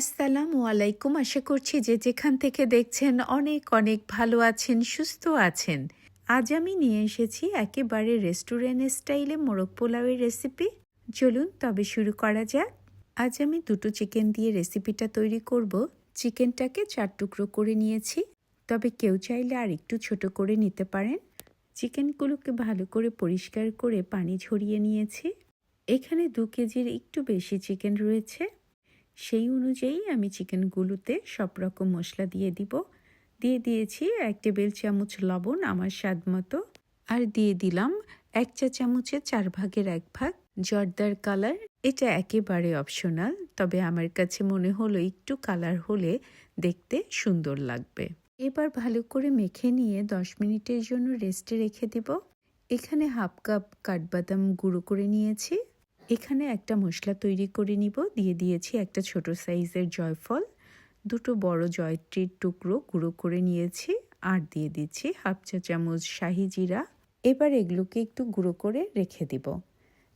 আসসালামু আলাইকুম। আশা করছি যে যেখান থেকে দেখছেন অনেক অনেক ভালো আছেন, সুস্থ আছেন। আজ আমি নিয়ে এসেছি একেবারে রেস্টুরেন্ট স্টাইলে মোরগ পোলাওয়ের রেসিপি। চলুন, তবে শুরু করা যাক। আজ আমি দুটো চিকেন দিয়ে রেসিপিটা তৈরি করব। চিকেনটাকে চার টুকরো করে নিয়েছি। তবে কেউ চাইলে আর একটু ছোট করে নিতে পারেন। চিকেনগুলোকে ভালো করে পরিষ্কার করে পানি ঝরিয়ে নিয়েছি। এখানে দু কেজির একটু বেশি চিকেন রয়েছে। সেই অনুযায়ী আমি চিকেনগুলোতে সব রকম মশলা দিয়ে দিব। দিয়ে দিয়েছি এক টেবিল চামচ লবণ আমার স্বাদ মতো। আর দিয়ে দিলাম এক চা চামচের চার ভাগের এক ভাগ জর্দার কালার। এটা একেবারে অপশনাল, তবে আমার কাছে মনে হলো একটু কালার হলে দেখতে সুন্দর লাগবে। এবার ভালো করে মেখে নিয়ে দশ মিনিটের জন্য রেস্টে রেখে দেব। এখানে হাফ কাপ কাঠবাদাম গুঁড়ো করে নিয়েছি। এখানে একটা মশলা তৈরি করে নিব। দিয়ে দিয়েছি একটা ছোট সাইজের জয়ফল। দুটো বড় জয়ত্রীর টুকরো গুঁড়ো করে নিয়েছি আর দিয়ে দিচ্ছি হাফ চা চামচ শাহি জিরা। এবার এগুলোকে একটু গুঁড়ো করে রেখে দিব।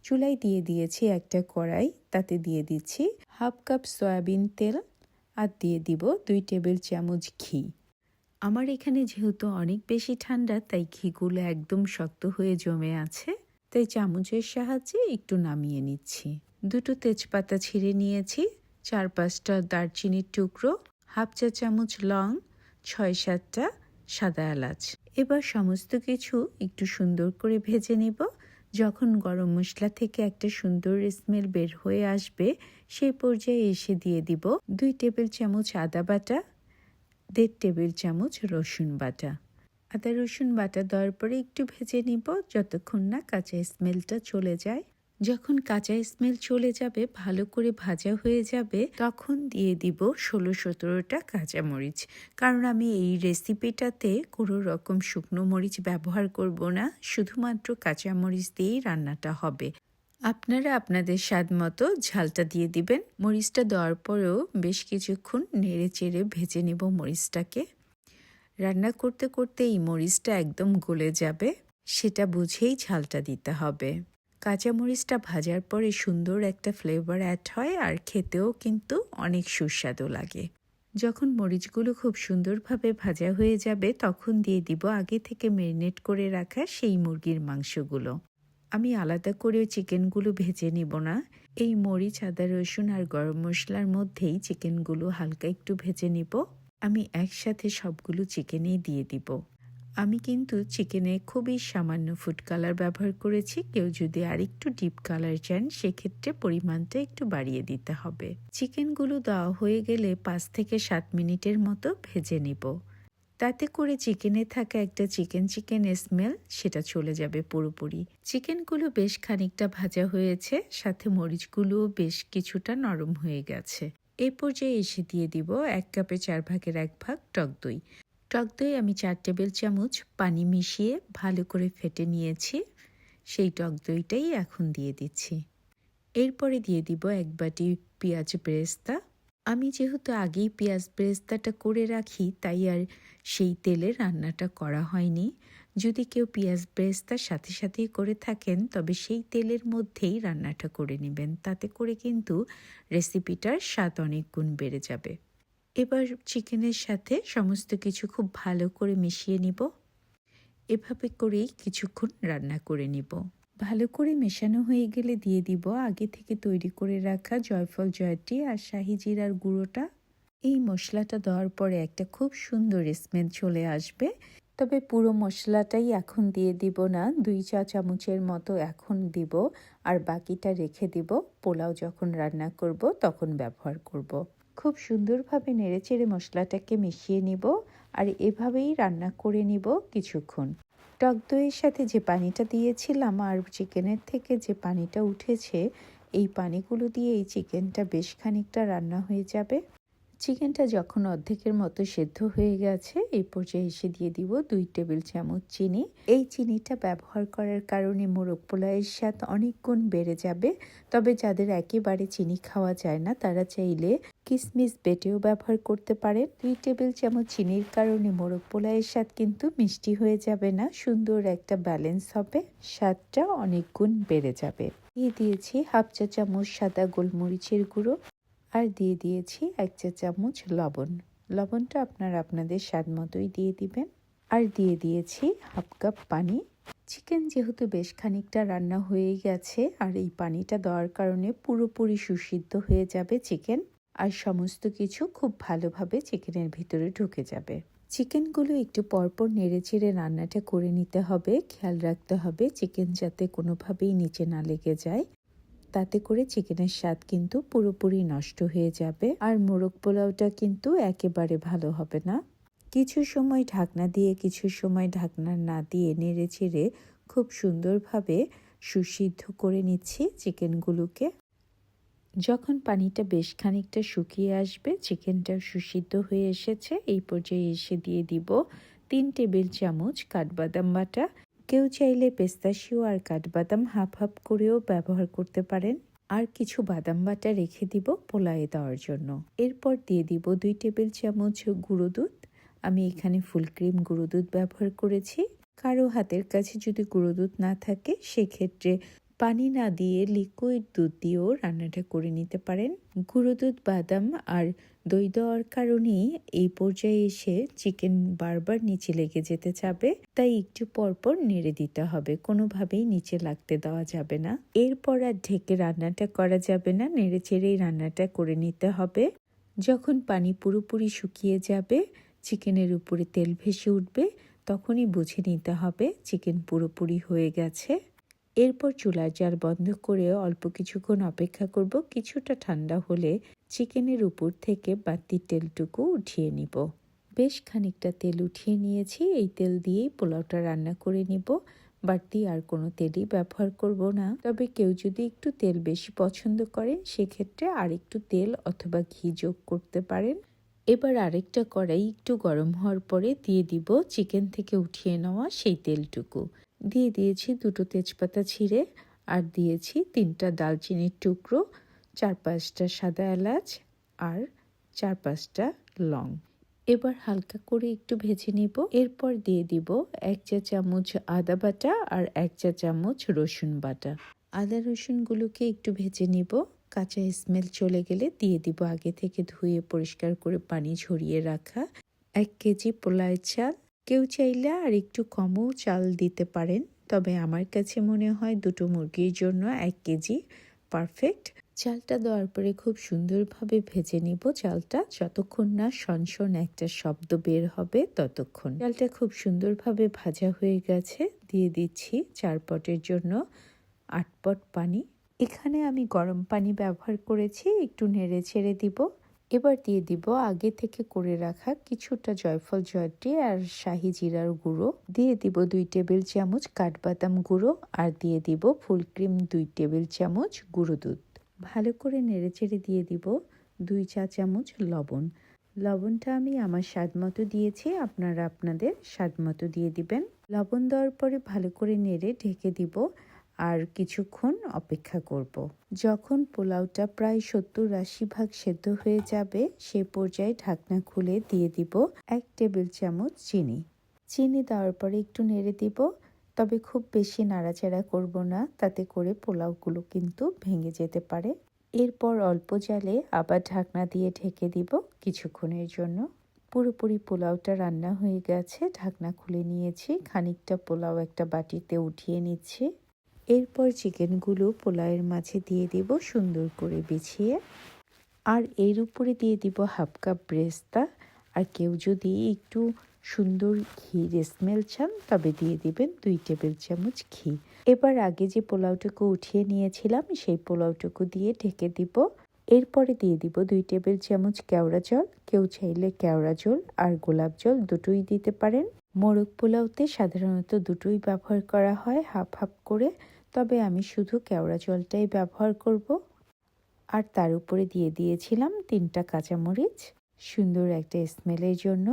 চুলায় দিয়ে দিয়েছি একটা কড়াই, তাতে দিয়ে দিচ্ছি হাফ কাপ সয়াবিন তেল আর দিয়ে দিব দুই টেবিল চামচ ঘি। আমার এখানে যেহেতু অনেক বেশি ঠান্ডা, তাই ঘিগুলো একদম শক্ত হয়ে জমে আছে। তাই চামচের সাহায্যে একটু নামিয়ে নিচ্ছি। দুটো তেজপাতা ছিঁড়ে নিয়েছি, চার পাঁচটা দারচিনির টুকরো, হাফ চা চামচ লং, ছয় সাতটা সাদা এলাচ। এবার সমস্ত কিছু একটু সুন্দর করে ভেজে নেব। যখন গরম মশলা থেকে একটা সুন্দর স্মেল বের হয়ে আসবে, সেই পর্যায়ে এসে দিয়ে দিব দুই টেবিল চামচ আদা বাটা, দেড় টেবিল চামচ রসুন বাটা। আদা, রসুন বাটা দেওয়ার পরে একটু ভেজে নিব। যতক্ষণ না কাঁচা স্মেলটা চলে যায়। যখন কাঁচা স্মেল চলে যাবে, ভালো করে ভাজা হয়ে যাবে, তখন দিয়ে দিব ষোলো সতেরোটা কাঁচামরিচ কারণ আমি এই রেসিপিটাতে কোনো রকম শুকনো মরিচ ব্যবহার করব না। শুধুমাত্র কাঁচামরিচ দিয়েই রান্নাটা হবে। আপনারা আপনাদের স্বাদ মতো ঝালটা দিয়ে দিবেন। মরিচটা দেওয়ার পরেও বেশ কিছুক্ষণ নেড়ে চেড়ে ভেজে নেব মরিচটাকে। রান্না করতে করতে এই মরিচটা একদম গলে যাবে, সেটা বুঝেই ঝালটা দিতে হবে। কাঁচা মরিচটা ভাজার পরে সুন্দর একটা ফ্লেভার অ্যাড হয় আর খেতেও কিন্তু অনেক সুস্বাদু লাগে। যখন মরিচগুলো খুব সুন্দরভাবে ভাজা হয়ে যাবে, তখন দিয়ে দিব আগে থেকে ম্যারিনেট করে রাখা সেই মুরগির মাংসগুলো। আমি আলাদা করে চিকেনগুলো ভেজে নিব না। এই মরিচ, আদা, রসুন আর গরম মশলার মধ্যেই চিকেনগুলো হালকা একটু ভেজে নিব। আমি একসাথে সবগুলো চিকেনেই দিয়ে দিব। আমি কিন্তু চিকেনে খুবই সামান্য ফুড কালার ব্যবহার করেছি, কেউ যদি আরেকটু ডিপ কালার চান, সেক্ষেত্রে পরিমাণটা একটু বাড়িয়ে দিতে হবে। চিকেনগুলো দেওয়া হয়ে গেলে পাঁচ থেকে সাত মিনিটের মতো ভেজে নিব। তাতে করে চিকেনে থাকা একটা চিকেন চিকেন স্মেল সেটা চলে যাবে পুরোপুরি। চিকেনগুলো বেশ খানিকটা ভাজা হয়েছে, সাথে মরিচগুলোও বেশ কিছুটা নরম হয়ে গেছে। এই পর্যায়ে এসে দিয়ে দিব এক কাপে চার ভাগের এক ভাগ টক দই। টক দই আমি চার টেবিল চামচ পানি মিশিয়ে ভালো করে ফেটে নিয়েছি। সেই টক দইটাই এখন দিয়ে দিচ্ছি। এরপরে দিয়ে দিব এক বাটি পেঁয়াজ বেরেস্তা। আমি যেহেতু আগেই পেঁয়াজ বেরেস্তাটা করে রাখি, তাই আর সেই তেলে রান্নাটা করা হয়নি। যদি কেউ পেঁয়াজ বেরেস্তার সাথে সাথেই করে থাকেন, তবে সেই তেলের মধ্যেই রান্নাটা করে নেবেন। তাতে করে কিন্তু রেসিপিটার স্বাদ অনেক গুণ বেড়ে যাবে। এবার চিকেনের সাথে সমস্ত কিছু খুব ভালো করে মিশিয়ে নিব। এভাবে করেই কিছুক্ষণ রান্না করে নিব। ভালো করে মেশানো হয়ে গেলে দিয়ে দিব আগে থেকে তৈরি করে রাখা জয়ফল, জয়টি আর শাহি জিরার গুঁড়োটা। এই মশলাটা দেওয়ার পরে একটা খুব সুন্দর স্মেল চলে আসবে। তবে পুরো মশলাটাই এখন দিয়ে দিব না, দুই চা চামচের মতো এখন দিব, আর বাকিটা রেখে দিব। পোলাও যখন রান্না করব, তখন ব্যবহার করব। খুব সুন্দরভাবে নেড়েচেড়ে মশলাটাকে মিশিয়ে নিব, আর এভাবেই রান্না করে নিব কিছুক্ষণ। টক দইয়ের সাথে যে পানিটা দিয়েছিলাম, আর চিকেনের থেকে যে পানিটা উঠেছে, এই পানিগুলো দিয়ে এই চিকেনটা বেশ খানিকটা রান্না হয়ে যাবে। চিকেনটা যখন অর্ধেকের মতো সেদ্ধ হয়ে গেছে, এই পর্যায়ে এসে দিয়ে দিব দুই টেবিল চামচ চিনি। এই চিনিটা ব্যবহার করার কারণে মোরগ পোলাওয়ের স্বাদ অনেক গুণ বেড়ে যাবে। তবে যাদের একেবারে চিনি খাওয়া যায় না, তারা চাইলে কিসমিস বেটেও ব্যবহার করতে পারেন। দুই টেবিল চামচ চিনির কারণে মোরগ পোলাওয়ের স্বাদ কিন্তু মিষ্টি হয়ে যাবে না, সুন্দর একটা ব্যালেন্স হবে, স্বাদটা অনেক গুণ বেড়ে যাবে। দিয়ে দিয়েছি হাফ চা চামচ সাদা গোলমরিচের গুঁড়ো। আর দিয়ে দিয়েছি এক চা চামচ লবণ। লবণটা আপনারা আপনাদের স্বাদ মতোই দিয়ে দিবেন। আর দিয়ে দিয়েছি হাফ কাপ পানি। চিকেন যেহেতু বেশ খানিকটা রান্না হয়ে গেছে, আর এই পানিটা দেওয়ার কারণে পুরোপুরি সুসিদ্ধ হয়ে যাবে চিকেন। আর সমস্ত কিছু খুব ভালোভাবে চিকেনের ভিতরে ঢুকে যাবে। চিকেনগুলো একটু পরপর নেড়ে চেড়ে রান্নাটা করে নিতে হবে। খেয়াল রাখতে হবে চিকেন যাতে কোনোভাবেই নিচে না লেগে যায়। তাতে করে চিকেনের স্বাদ কিন্তু পুরোপুরি নষ্ট হয়ে যাবে। আর মোরগ পোলাওটা কিন্তু একেবারে ভালো হবে না। কিছু সময় ঢাকনা দিয়ে, কিছু সময় ঢাকনা না দিয়ে নেড়ে চেড়ে খুব সুন্দরভাবে সুসিদ্ধ করে নিচ্ছি চিকেনগুলোকে। যখন পানিটা বেশ খানিকটা শুকিয়ে আসবে, চিকেনটা সুসিদ্ধ হয়ে এসেছে, এই পর্যায়ে এসে দিয়ে দিব তিন টেবিল চামচ কাঠবাদাম বাটা কেউ চাইলে পেস্তাশিও আর কাঠবাদাম হাফ হাফ করেও ব্যবহার করতে পারেন। আর কিছু বাদাম বাটা রেখে দিব পোলায়ে দেওয়ার জন্য। এরপর দিয়ে দিব দুই টেবিল চামচ গুঁড়ো দুধ। আমি এখানে ফুল ক্রিম গুঁড়ো দুধ ব্যবহার করেছি। কারও হাতের কাছে যদি গুঁড়ো দুধ না থাকে, সেক্ষেত্রে পানি না দিয়ে লিকুইড দুধ দিয়েও রান্নাটা করে নিতে পারেন। গুঁড়ো দুধ, বাদাম আর দই দেওয়ার কারণেই এই পর্যায়ে এসে চিকেন বারবার নিচে লেগে যেতে চাবে। তাই একটু পরপর নেড়ে দিতে হবে। কোনোভাবেই নিচে লাগতে দেওয়া যাবে না। এরপর আর ঢেকে রান্নাটা করা যাবে না। নেড়ে চেড়েই রান্নাটা করে নিতে হবে। যখন পানি পুরোপুরি শুকিয়ে যাবে, চিকেনের উপরে তেল ভেসে উঠবে, তখনই বুঝে নিতে হবে চিকেন পুরোপুরি হয়ে গেছে। এরপর চুলার জাল বন্ধ করে অল্প কিছুক্ষণ অপেক্ষা করব। কিছুটা ঠান্ডা হলে চিকেনের উপর থেকে বাড়তি তেলটুকু উঠিয়ে নিব। বেশ খানিকটা তেল উঠিয়ে নিয়েছি। এই তেল দিয়েই পোলাওটা রান্না করে নিব। বাড়তি আর কোনো তেলই ব্যবহার করব না। তবে কেউ যদি একটু তেল বেশি পছন্দ করেন, সেক্ষেত্রে আর একটু তেল অথবা ঘি যোগ করতে পারেন। এবার আরেকটা কড়াই একটু গরম হওয়ার পরে দিয়ে দিব চিকেন থেকে উঠিয়ে নেওয়া সেই তেলটুকু। দিয়ে দিয়েছি দুটো তেজপাতা ছিঁড়ে আর দিয়েছি তিনটা দালচিনির টুকরো, চার পাঁচটা সাদা এলাচ আর চার পাঁচটা লং। এবার হালকা করে একটু ভেজে নিব। এরপর দিয়ে দিব এক চা চামচ আদা বাটা আর এক চা চামচ রসুন বাটা। আদা রসুনগুলোকে একটু ভেজে নিব। কাঁচা স্মেল চলে গেলে দিয়ে দিব আগে থেকে ধুয়ে পরিষ্কার করে পানি ঝরিয়ে রাখা। এক কেজি পোলায় চাল কেউ চাইলে আর একটু কমও চাল দিতে পারেন, তবে আমার কাছে মনে হয় দুটো মুরগির জন্য এক কেজি পারফেক্ট চালটা দেওয়ার পরে খুব সুন্দরভাবে ভেজে নিব। চালটা যতক্ষণ না সনসন একটা শব্দ বের হবে ততক্ষণ। চালটা খুব সুন্দরভাবে ভাজা হয়ে গেছে। দিয়ে দিচ্ছি চার পটের জন্য আট পট পানি। এখানে আমি গরম পানি ব্যবহার করেছি, একটু নেড়ে ছেড়ে দিব। এবার দিয়ে দিব আগে থেকে করে রাখা কিছুটা জয়ফল জয়ত্রী আর শাহি জিরার গুঁড়ো। দিয়ে দিব দুই টেবিল চামচ কাঠবাদাম গুঁড়ো আর দিয়ে দিব ফুল ক্রিম দুই টেবিল চামচ গুঁড়ো দুধ। ভালো করে নেড়ে চেড়ে দিয়ে দিব দুই চা চামচ লবণ। লবণটা আমি আমার স্বাদ মতো দিয়েছি, আপনারা আপনাদের স্বাদ মতো দিয়ে দিবেন। লবণ দেওয়ার পরে ভালো করে নেড়ে ঢেকে দিব আর কিছুক্ষণ অপেক্ষা করব। যখন পোলাওটা প্রায় সত্তর আশি ভাগ সেদ্ধ হয়ে যাবে, সে পর্যায়ে ঢাকনা খুলে দিয়ে দিব এক টেবিল চামচ চিনি। চিনি দেওয়ার পরে একটু নেড়ে দিব, তবে খুব বেশি নাড়াচাড়া করব না, তাতে করে পোলাওগুলো কিন্তু ভেঙে যেতে পারে। এরপর অল্প জালে আবার ঢাকনা দিয়ে ঢেকে দিব কিছুক্ষণের জন্য। পুরোপুরি পোলাওটা রান্না হয়ে গেছে, ঢাকনা খুলে নিয়েছি, খানিকটা পোলাও একটা বাটিতে উঠিয়ে নিচ্ছি। এরপর চিকেনগুলো পোলাওয়ের মাঝে দিয়ে দিব সুন্দর করে বিছিয়ে। আর এর উপরে দিয়ে দিব হাফ কাপ ব্রেস্তা। আর কেউ যদি একটু সুন্দর ঘির স্মেল চান, তবে দিয়ে দিবেন দুই টেবিল চামচ ঘি। এবার আগে যে পোলাওটুকু উঠিয়ে নিয়েছিলাম, সেই পোলাওটুকু দিয়ে ঢেকে দিব। এরপরে দিয়ে দিব দুই টেবিল চামচ কেওড়া জল। কেউ চাইলে কেওড়া জল আর গোলাপ জল দুটোই দিতে পারেন। মোরগ পোলাওতে সাধারণত দুটোই ব্যবহার করা হয়, হাফ হাফ করে। তবে আমি শুধু কেওড়া জলটাই ব্যবহার করব। আর তার উপরে দিয়ে দিয়েছিলাম তিনটা কাঁচামরিচ। সুন্দর একটা স্মেলের জন্য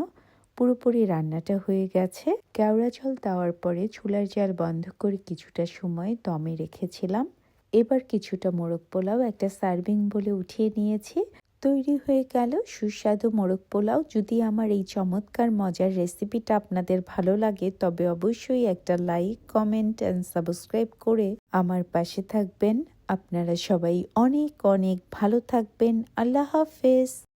পুরোপুরি রান্নাটা হয়ে গেছে। কেওড়া জল দেওয়ার পরে চুলার জাল বন্ধ করে কিছুটা সময় দমে রেখেছিলাম। এবার কিছুটা মোরগ পোলাও একটা সার্ভিং বলে উঠিয়ে নিয়েছি। তৈরি হয়ে গেল সুস্বাদু মোরগ পোলাও। যদি আমার এই চমৎকার মজার রেসিপিটা আপনাদের ভালো লাগে, তবে অবশ্যই একটা লাইক, কমেন্ট অ্যান্ড সাবস্ক্রাইব করে আমার পাশে থাকবেন। আপনারা সবাই অনেক অনেক ভালো থাকবেন। আল্লাহ হাফেজ।